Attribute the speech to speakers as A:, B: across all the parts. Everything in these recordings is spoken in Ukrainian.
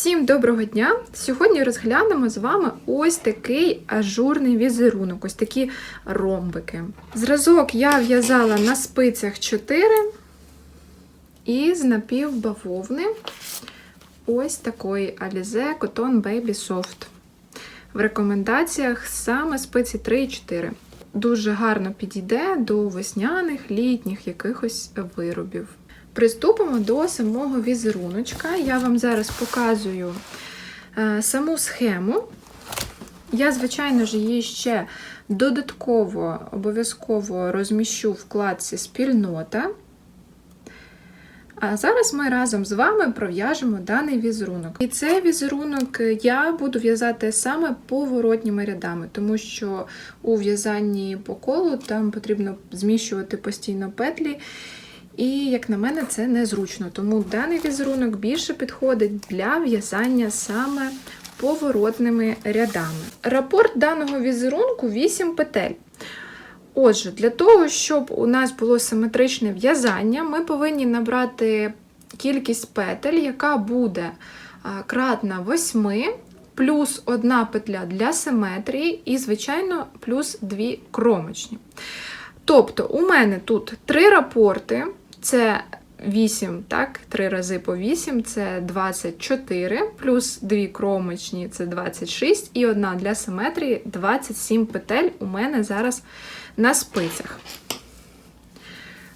A: Всім доброго дня! Сьогодні розглянемо з вами ось такий ажурний візерунок, ось такі ромбики. Зразок я в'язала на спицях 4 із напівбавовни ось такої Alize Cotton Baby Soft. В рекомендаціях саме спиці 3 і 4. Дуже гарно підійде до весняних, літніх якихось виробів. Приступимо до самого візеруночка. Я вам зараз показую е, саму схему. Я, звичайно ж, її ще додатково обов'язково розміщу вкладці спільнота. А зараз ми разом з вами пров'яжемо даний візерунок. І цей візерунок я буду в'язати саме поворотніми рядами, тому що у в'язанні по колу там потрібно зміщувати постійно петлі. І, як на мене, це незручно. Тому даний візерунок більше підходить для в'язання саме поворотними рядами. Рапорт даного візерунку 8 петель. Отже, для того, щоб у нас було симетричне в'язання, ми повинні набрати кількість петель, яка буде кратна 8, плюс одна петля для симетрії, і, звичайно, плюс 2 кромочні. Тобто, у мене тут три рапорти. Це 8, так, 3 рази по 8 це 24, плюс 2 кромочні це 26, і одна для симетрії 27 петель у мене зараз на спицях.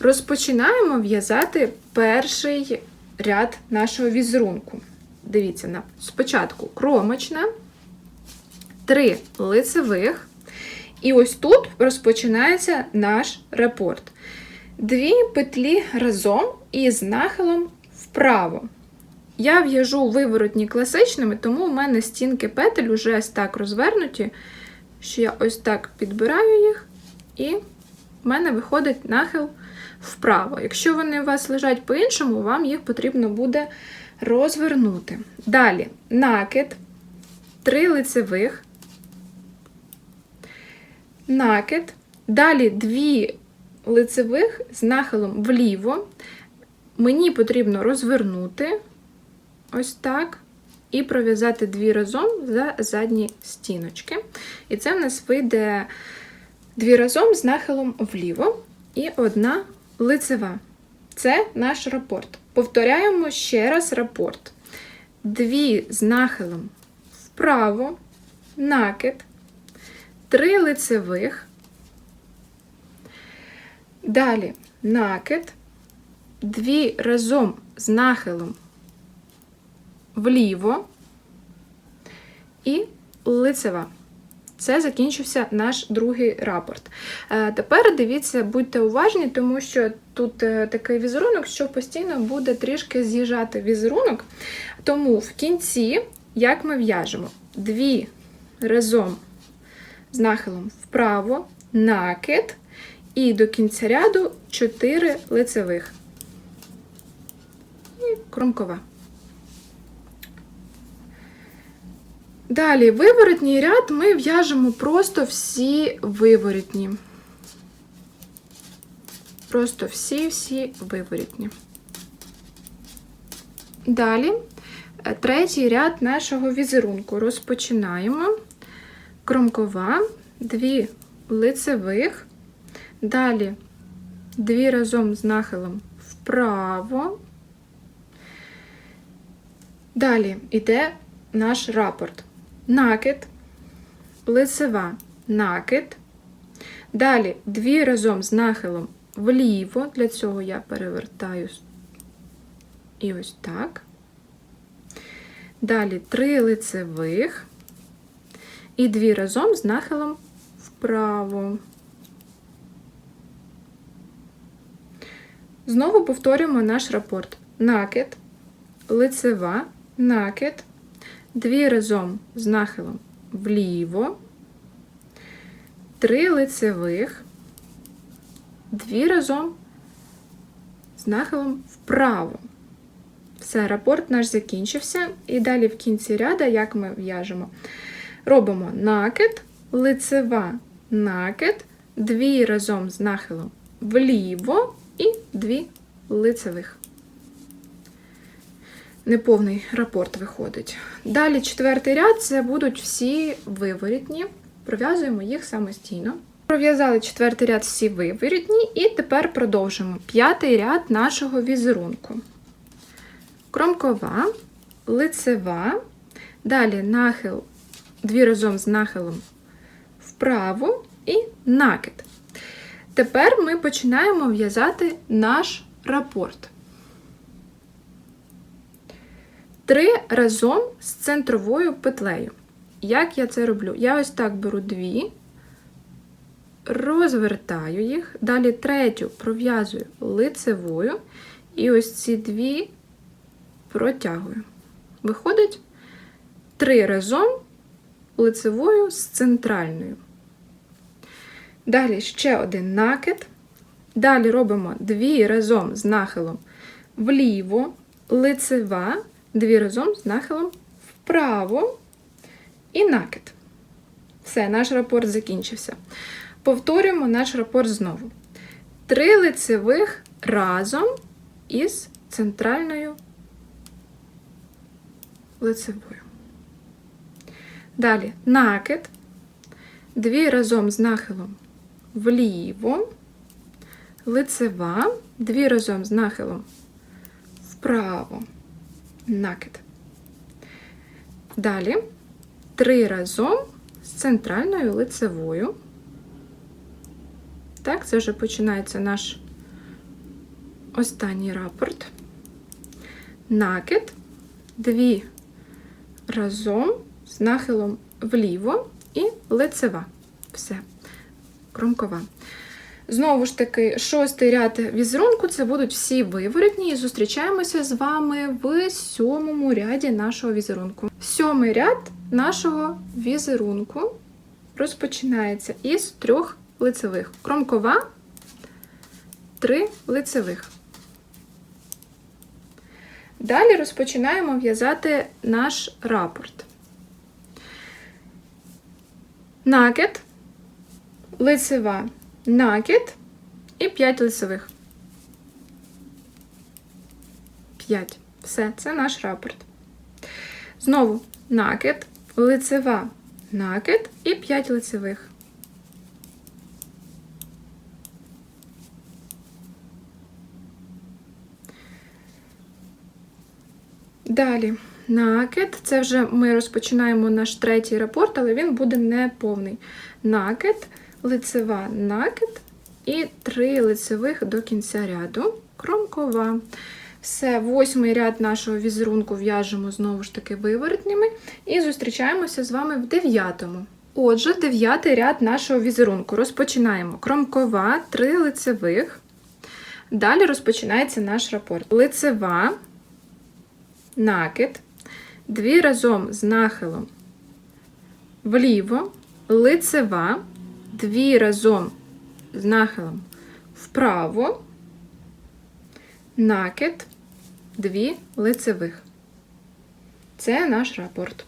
A: Розпочинаємо в'язати перший ряд нашого візерунку. Дивіться, спочатку кромочна, 3 лицевих, і ось тут розпочинається наш рапорт дві петлі разом із нахилом вправо. Я в'яжу виворотні класичними, тому у мене стінки петель вже ось так розвернуті, що я ось так підбираю їх, і в мене виходить нахил вправо. Якщо вони у вас лежать по-іншому, вам їх потрібно буде розвернути. Далі накид, три лицевих, накид, далі дві лицевих з нахилом вліво. Мені потрібно розвернути ось так, і пров'язати дві разом за задні стіночки. І це в нас вийде дві разом з нахилом вліво і одна лицева. Це наш рапорт. Повторяємо ще раз рапорт. Дві з нахилом вправо, накид, три лицевих, Далі накид, дві разом з нахилом вліво і лицева. Це закінчився наш другий рапорт. Е, тепер дивіться, будьте уважні, тому що тут е, такий візерунок, що постійно буде трішки з'їжджати візерунок. Тому в кінці, як ми в'яжемо, дві разом з нахилом вправо, накид. І до кінця ряду 4 лицевих і кромкова. Далі виворотній ряд ми в'яжемо просто всі виворотні. Просто всі-всі виворотні. Далі е, третій ряд нашого візерунку. Розпочинаємо кромкова, дві лицевих, Далі дві разом з нахилом вправо. Далі йде наш рапорт. Накид, лицева накид. Далі дві разом з нахилом вліво, для цього я перевертаю і ось так. Далі три лицевих і дві разом з нахилом вправо. Знову повторюємо наш рапорт. Накид, лицева, накид, дві разом з нахилом вліво, три лицевих, дві разом з нахилом вправо. Все, рапорт наш закінчився. І далі в кінці ряда, як ми в'яжемо, робимо накид, лицева, накид, дві разом з нахилом вліво і дві лицевих. неповний рапорт виходить. Далі четвертий ряд це будуть всі виворітні. Пров'язуємо їх самостійно. Пров'язали четвертий ряд всі виворітні, і тепер продовжимо п'ятий ряд нашого візерунку. Кромкова, лицева, далі нахил, дві разом з нахилом вправо і накид. Тепер ми починаємо в'язати наш рапорт. Три разом з центровою петлею. Як я це роблю? Я ось так беру дві, розвертаю їх, далі третю пров'язую лицевою, і ось ці дві протягую. Виходить три разом лицевою з центральною. Далі ще один накид. Далі робимо дві разом з нахилом вліво, лицева, дві разом з нахилом вправо і накид. Все, наш рапорт закінчився. Повторюємо наш рапорт знову. Три лицевих разом із центральною лицевою. Далі накид, дві разом з нахилом вліво, лицева, дві разом з нахилом вправо, накид. Далі три разом з центральною лицевою. Так, це вже починається наш останній рапорт. Накид, дві разом з нахилом вліво і лицева. Все, кромкова. Знову ж таки, шостий ряд візерунку це будуть всі виворотні, і зустрічаємося з вами в сьомому ряді нашого візерунку. Сьомий ряд нашого візерунку розпочинається із трьох лицевих. Кромкова, три лицевих. Далі розпочинаємо в'язати наш рапорт. Накид, лицева, накид і 5 лицевих. 5. Все, це наш рапорт. Знову накид, лицева, накид і 5 лицевих. Далі накид. Це вже ми розпочинаємо наш третій рапорт, але він буде не повний. Накид, лицева накид і три лицевих до кінця ряду. Кромкова. Все, восьмий ряд нашого візерунку в'яжемо знову ж таки виворотнями і зустрічаємося з вами в дев'ятому. Отже, дев'ятий ряд нашого візерунку. Розпочинаємо кромкова, три лицевих. Далі розпочинається наш рапорт. Лицева, накид, дві разом з нахилом вліво, лицева, дві разом з нахилом вправо, накид, дві лицевих. Це наш рапорт.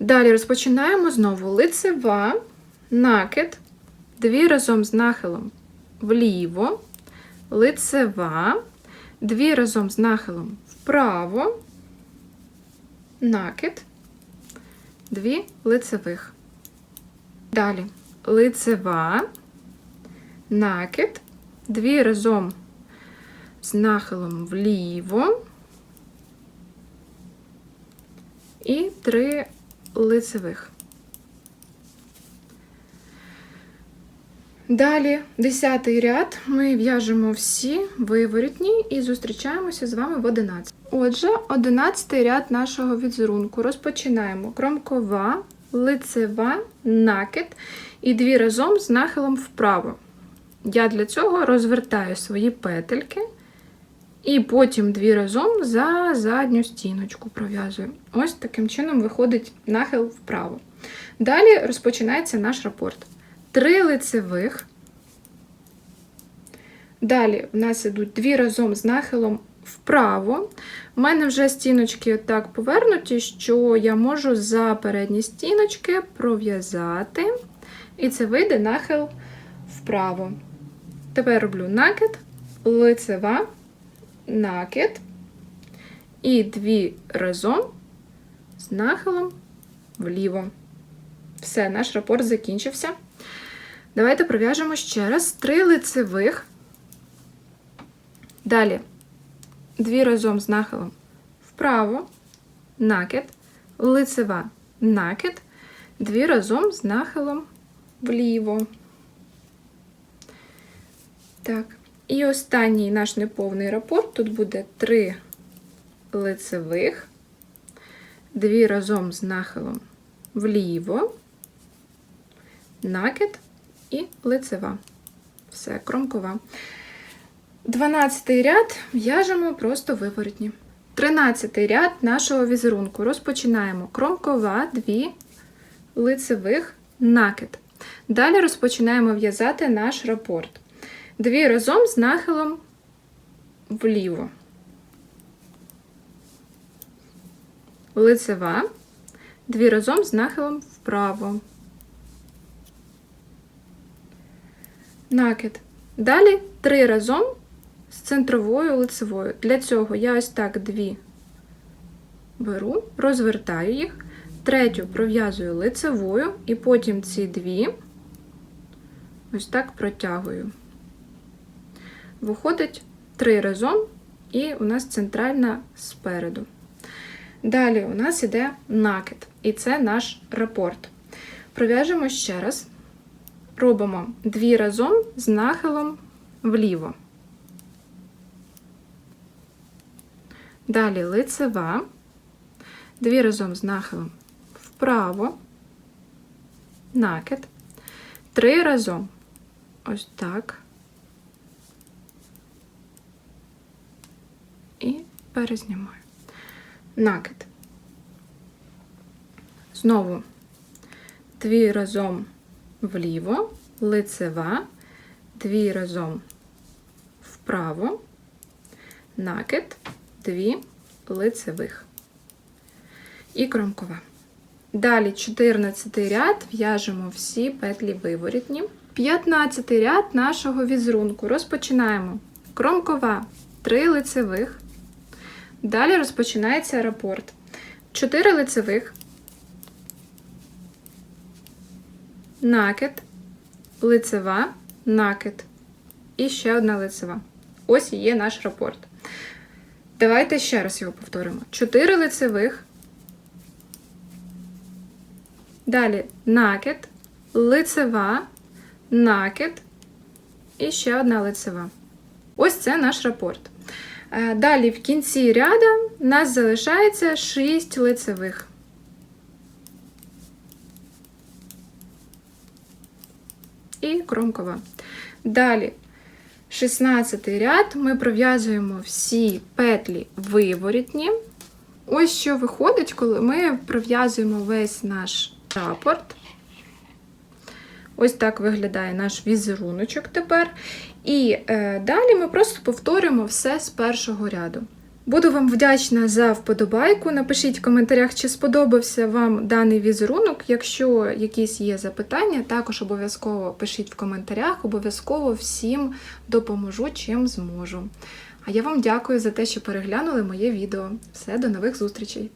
A: Далі розпочинаємо знову лицева, накид, дві разом з нахилом вліво, лицева, дві разом з нахилом вправо, накид, дві лицевих. Далі лицева, накид, дві разом з нахилом вліво і три лицевих. Далі, десятий ряд, ми в'яжемо всі виворітні і зустрічаємося з вами в 11. Отже, одинадцятий ряд нашого візерунку розпочинаємо кромкова, лицева, накид і дві разом з нахилом вправо. Я для цього розвертаю свої петельки і потім дві разом за задню стіночку пров'язую. Ось таким чином виходить нахил вправо. Далі розпочинається наш рапорт. Три лицевих. Далі в нас ідуть дві разом з нахилом вправо. У мене вже стіночки так повернуті, що я можу за передні стіночки пров'язати, і це вийде нахил вправо. Тепер роблю накид, лицева, накид і дві разом з нахилом вліво. Все, наш рапорт закінчився. Давайте пров'яжемо ще раз три лицевих. Далі дві разом з нахилом вправо, накид, лицева, накид, дві разом з нахилом вліво. Так. І останній наш неповний рапорт. Тут буде три лицевих, дві разом з нахилом вліво, накид і лицева. Все, кромкова. 12 ряд в'яжемо просто виворотні. 13 ряд нашого візерунку. Розпочинаємо кромкова, дві лицевих, накид. Далі розпочинаємо в'язати наш рапорт. Дві разом з нахилом вліво. Лицева, дві разом з нахилом вправо. Накид. Далі три разом з центровою лицевою. Для цього я ось так дві беру, розвертаю їх, третю пров'язую лицевою, і потім ці дві ось так протягую. Виходить три разом, і у нас центральна спереду. Далі у нас іде накид, і це наш рапорт. Пров'яжемо ще раз. Робимо дві разом з нахилом вліво. Далі лицева, дві разом з нахилом вправо, накид, три разом ось так. І перезнімаю. Накид. Знову дві разом вліво, лицева, дві разом вправо, накид, дві лицевих і кромкова. Далі 14 ряд в'яжемо всі петлі виворітні. 15 ряд нашого візерунку. Розпочинаємо кромкова, 3 лицевих. Далі розпочинається рапорт. 4 лицевих, накид, лицева, накид і ще одна лицева. Ось і є наш рапорт. Давайте ще раз його повторимо. 4 лицевих. Далі накид, лицева, накид і ще одна лицева. Ось це наш рапорт. Е, Далі в кінці ряда нас залишається 6 лицевих. І кромкова. Далі 16 ряд ми пров'язуємо всі петлі виворітні. Ось що виходить, коли ми пров'язуємо весь наш рапорт. Ось так виглядає наш візеруночок тепер. І е, далі ми просто повторюємо все з першого ряду. Буду вам вдячна за вподобайку. Напишіть в коментарях, чи сподобався вам даний візерунок. Якщо якісь є запитання, також обов'язково пишіть в коментарях, обов'язково всім допоможу, чим зможу. А я вам дякую за те, що переглянули моє відео. Все, до нових зустрічей!